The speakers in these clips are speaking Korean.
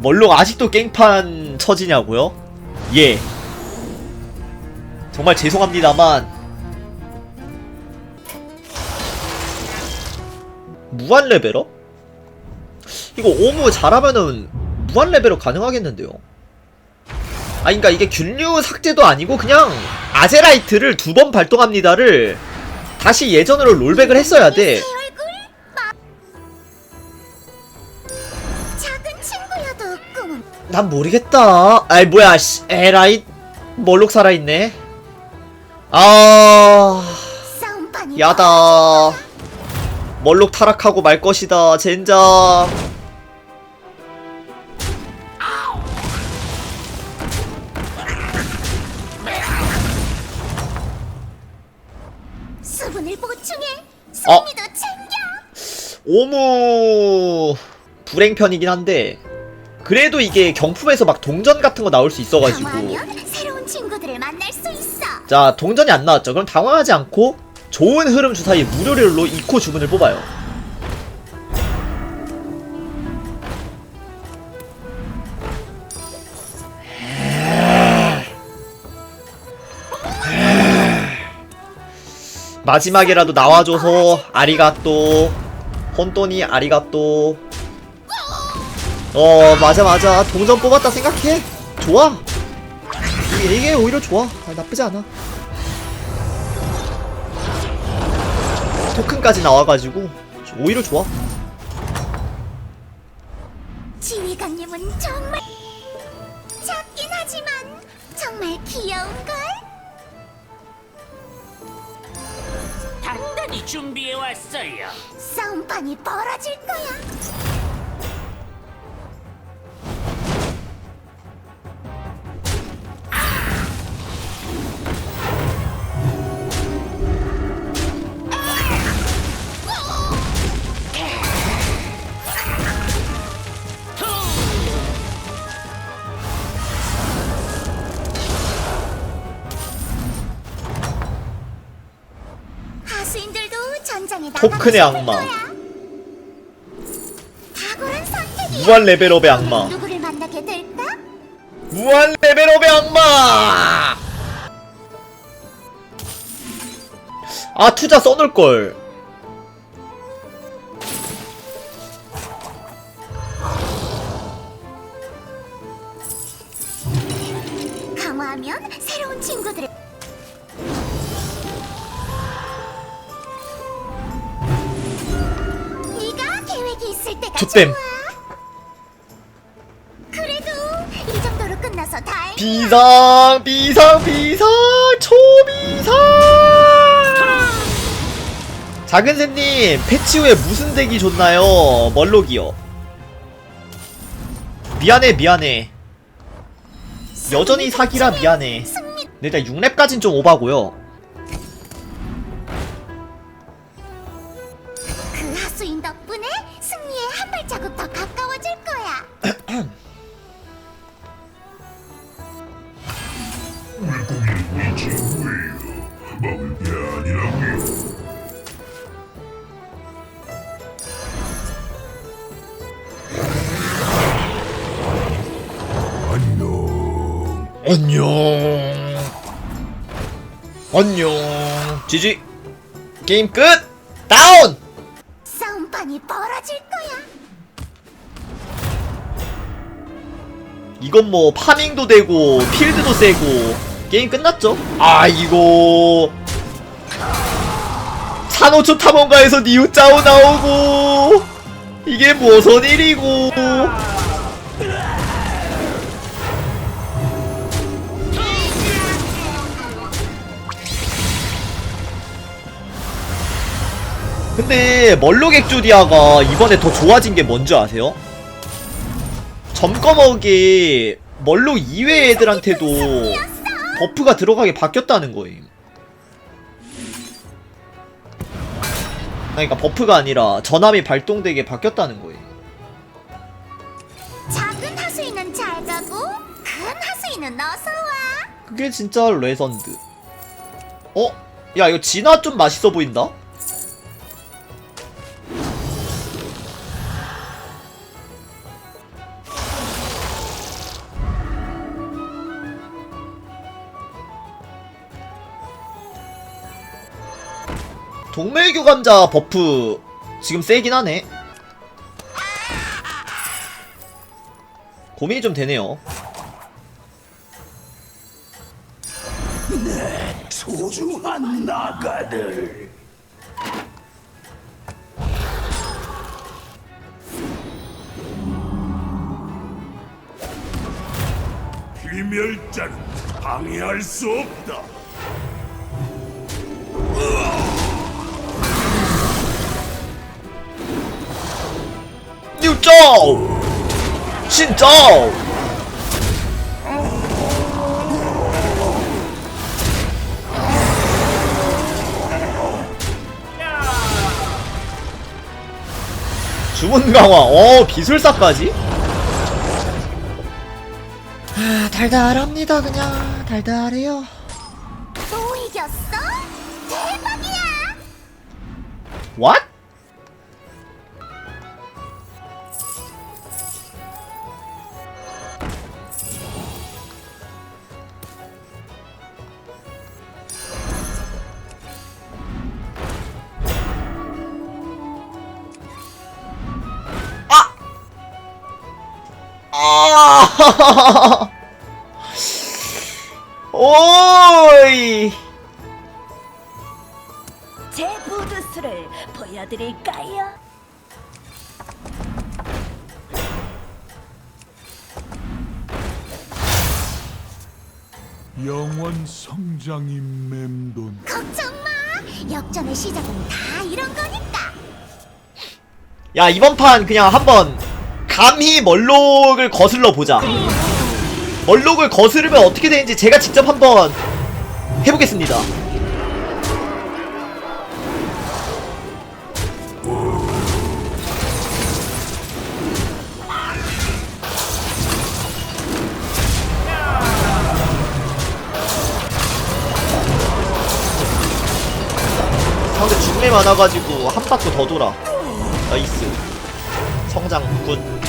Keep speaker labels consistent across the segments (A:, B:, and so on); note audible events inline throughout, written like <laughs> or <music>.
A: 멀록 아직도 깽판 처지냐고요? 예. 정말 죄송합니다만 무한 레벨업? 이거 오무 잘하면은 무한 레벨업 가능하겠는데요. 아, 그니까 이게 균류 삭제도 아니고 그냥 아제라이트를 두 번 발동합니다를 다시 예전으로 롤백을 했어야 돼. 난 모르겠다. 아이 뭐야, 씨, 에라이 멀록 살아있네. 아, 야다. 멀록 타락하고 말 것이다, 젠장.
B: 수분을 보충해
A: 어.
B: 수미도 챙겨
A: 오무 불행편이긴 한데 그래도 이게 경품에서 막 동전 같은 거 나올 수 있어가지고.
B: 새로운 친구들을 만날 수 있어.
A: 자 동전이 안 나왔죠. 그럼 당황하지 않고 좋은 흐름 주사위 무료릴로 이코 주문을 뽑아요. 마지막이라도 나와줘서 아리가또 혼돈이 아리가또 어 맞아 맞아. 동전 뽑았다 생각해. 좋아. 이게, 이게 오히려 좋아. 아, 나쁘지 않아. 토큰까지 나와가지고 오히려 좋아.
B: 지휘관님은 정말 작긴 하지만 정말 귀여운걸?
C: 단단히 준비해 왔어요.
B: 싸움판이 벌어질 거야
A: 토큰의 악마. 무한 레벨업의 악마
B: 누구를 만나게 될까?
A: 무한 레벨업의 악마 아 투자 써놓을걸
B: 강화하면 새로운 친구들을 좋아 그래도 이 정도로 끝나서 다행
A: 비상 비상 비상 초비상! 작은 새님 패치 후에 무슨 덱이 좋나요? 멀록이요. 미안해 미안해. 여전히 사기라 미안해.
B: 승리.
A: 근데 일단 6렙까진 좀 오바고요 안녕. 안녕. 지지. 게임 끝. 다운.
B: 싸움판이 벌어질 거야.
A: 이건 뭐 파밍도 되고 필드도 세고 게임 끝났죠? 아이고. 산호초 탐험가에서 니우 짜오 나오고 이게 무슨 일이고 근데 멀로객주디아가 이번에 더 좋아진 게 뭔지 아세요? 점꺼먹이 멀록 이외 애들한테도 버프가 들어가게 바뀌었다는 거임. 그러니까 버프가 아니라 전함이 발동되게 바뀌었다는 거임.
B: 작은 하수인은 잘 가고 큰 하수인은 어서 와
A: 그게 진짜 레전드. 어? 야 이거 진화 좀 맛있어 보인다? 동물 교 감자 버프 지금 세긴 하네. 고민이 좀 되네요.
D: 소중한 나가들 비멸자는 방해할 수 없다.
A: 뉴조! 진짜! 주문 강화, 어, 기술사까지? 아, 달달합니다, 그냥. 달달해요.
B: 또 이겼어? 대박이야!
A: What? <laughs> 오이!
E: 제 부두수를 보여드릴까요?
D: 영원 성장인 맴돈
B: 걱정 마! 역전의 시작은 다 이런 거니까!
A: 야 이번 판 그냥 한번 감히 멀록을 거슬러 보자. 멀록을 거스르면 어떻게 되는지 제가 직접 한번 해보겠습니다. 상대 죽매 많아가지고 한 바퀴 더 돌아. 나이스. 성장 굿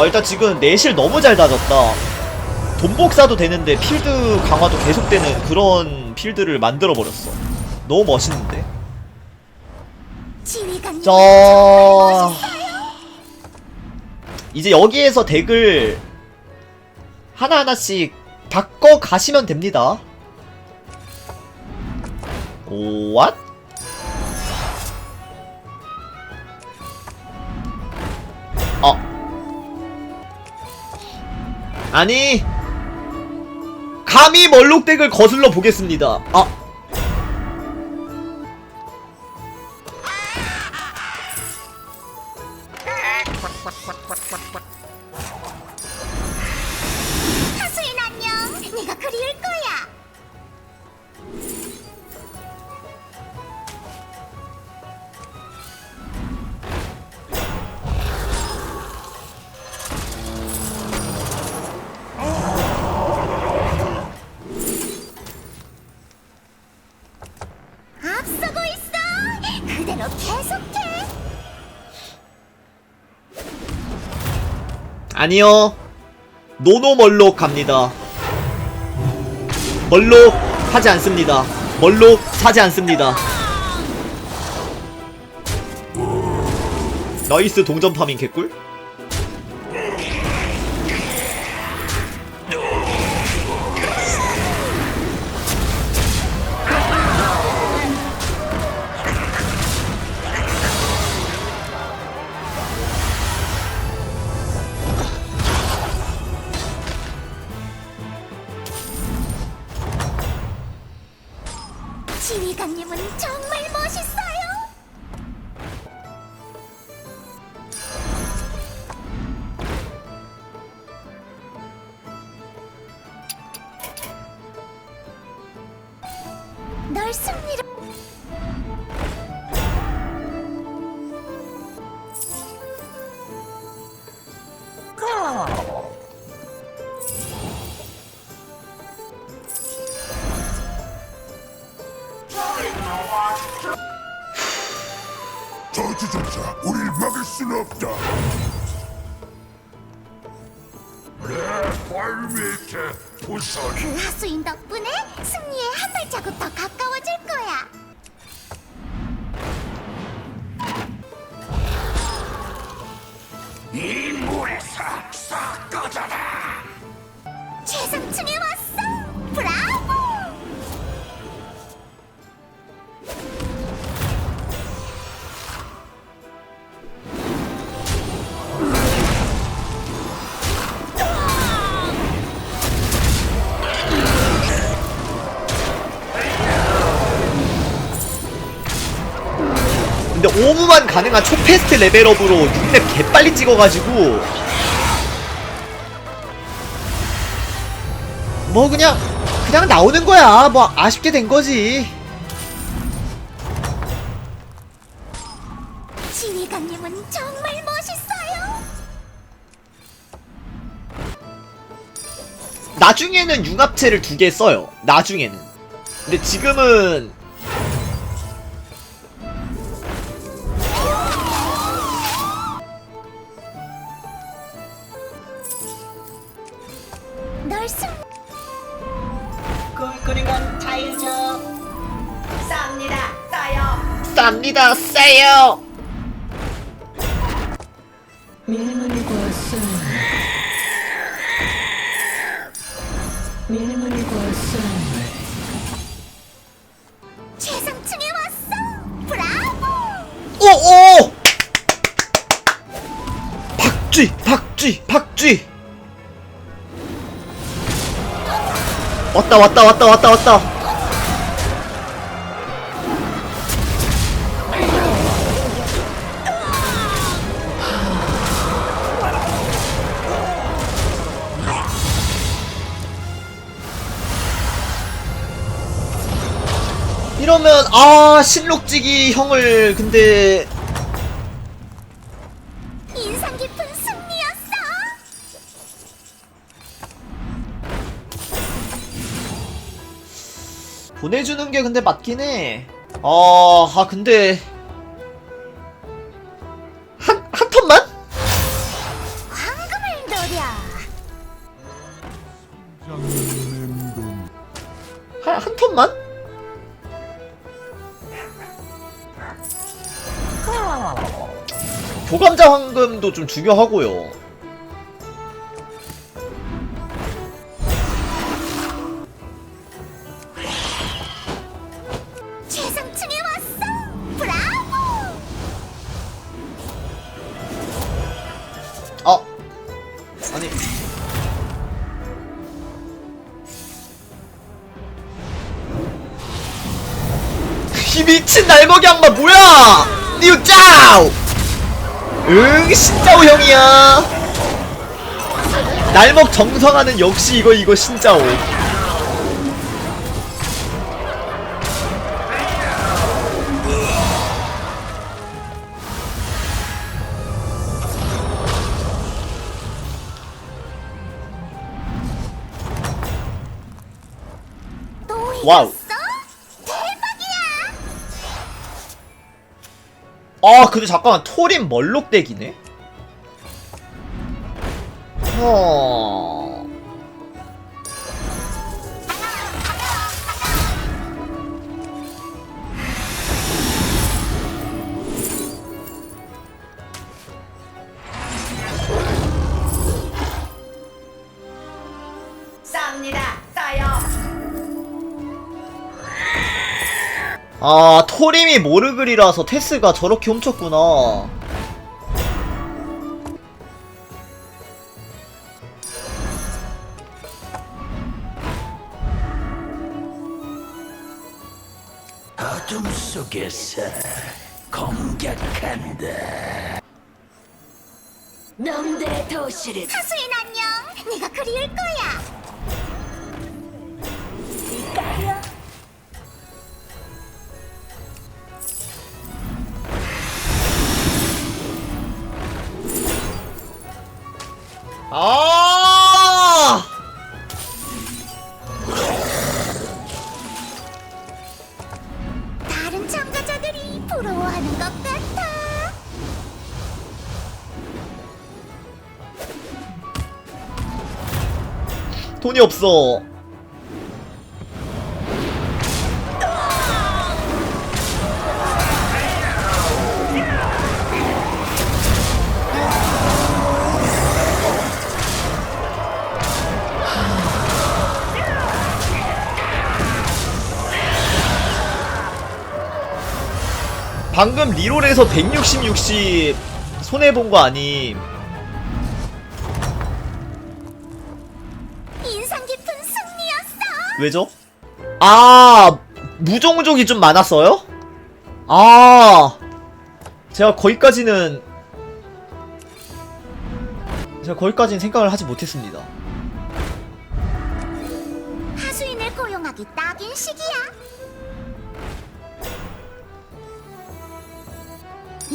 A: 어, 일단 지금 내실 너무 잘 다졌다. 돈 복사도 되는데 필드 강화도 계속되는 그런 필드를 만들어버렸어. 너무 멋있는데? 자. 이제 여기에서 덱을 하나하나씩 바꿔 가시면 됩니다. 오, 왓? 아니. 감히 멀록덱을 거슬러 보겠습니다. 아. 아니요. 노노 멀록 갑니다. 멀록 하지 않습니다. 멀록 사지 않습니다. 나이스 동전 파밍 개꿀?
B: 널 승리로
A: 근데 오무만 가능한 초패스트 레벨업으로 6렙 개빨리 찍어가지고 뭐 그냥 그냥 나오는 거야. 뭐 아쉽게 된 거지.
B: 지휘관님은 정말 멋있어요.
A: 나중에는 융합체를 두 개 써요. 나중에는. 근데 지금은
E: 쌉니다
A: 세요.
F: 밀물과 밀물과
B: 최상층에 왔어. 브라보!
A: 오오! 박쥐 박쥐 박쥐! 왔다 왔다 왔다 왔다 왔다 이러면 아 실록지기 형을 근데
B: 인상 깊은 승리였어.
A: 보내주는 게 근데 맞긴 해. 아, 아 근데 좀 중요하고요.
B: 최상층에 왔어. 브라보!
A: 아, 아니. 이 미친 날먹이 양반 뭐야? 니우 짜오! 응, 신짜오 형이야. 날먹 정성하는 역시 이거 이거 신짜오.
B: 또
A: 와우. 아, 근데 잠깐만 토린 멀록 덱이네. 어. 아, 토림이 모르글이라서 테스가 저렇게 훔쳤구나.
D: 어둠 속에서 공격한다
E: 놈들의 도시를
B: 하수인 안녕. 네가 그리울 거야. 부러워하는 것 같아.
A: 돈이 없어. 방금 리롤에서 160, 60 손해본 거 아님?
B: 인상 깊은 승리였어.
A: 왜죠? 아 무종족이 좀 많았어요? 아 제가 거기까지는 제가 거기까지는 생각을 하지 못했습니다.
B: 하수인을 고용하기 딱인 시기야.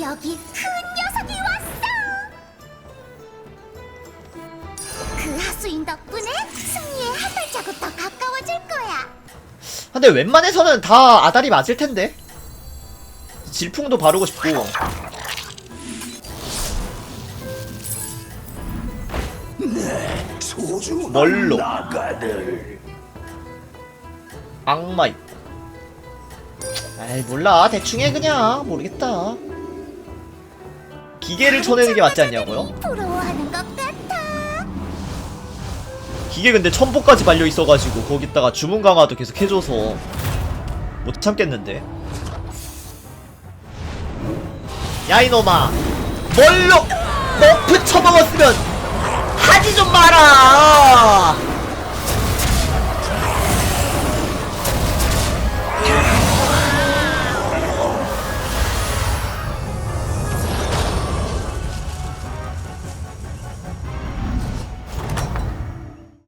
B: 여기 큰 녀석이 왔어. 그 하수인 덕분에 승리에 한 발자국 더 가까워질 거야.
A: 근데 웬만해서는 다 아다리 맞을 텐데. 질풍도 바르고 싶고.
D: 소중한? 나가들
A: 악마 있다. 아이 몰라 대충 해 그냥 모르겠다. 기계를 쳐내는 게 맞지 않냐고요?
B: 부러워하는 것 같아.
A: 기계 근데 첨보까지 발려 있어가지고 거기다가 주문 강화도 계속 해줘서 못 참겠는데. 야 이놈아, 뭘로 너프 쳐먹었으면 하지 좀 마라.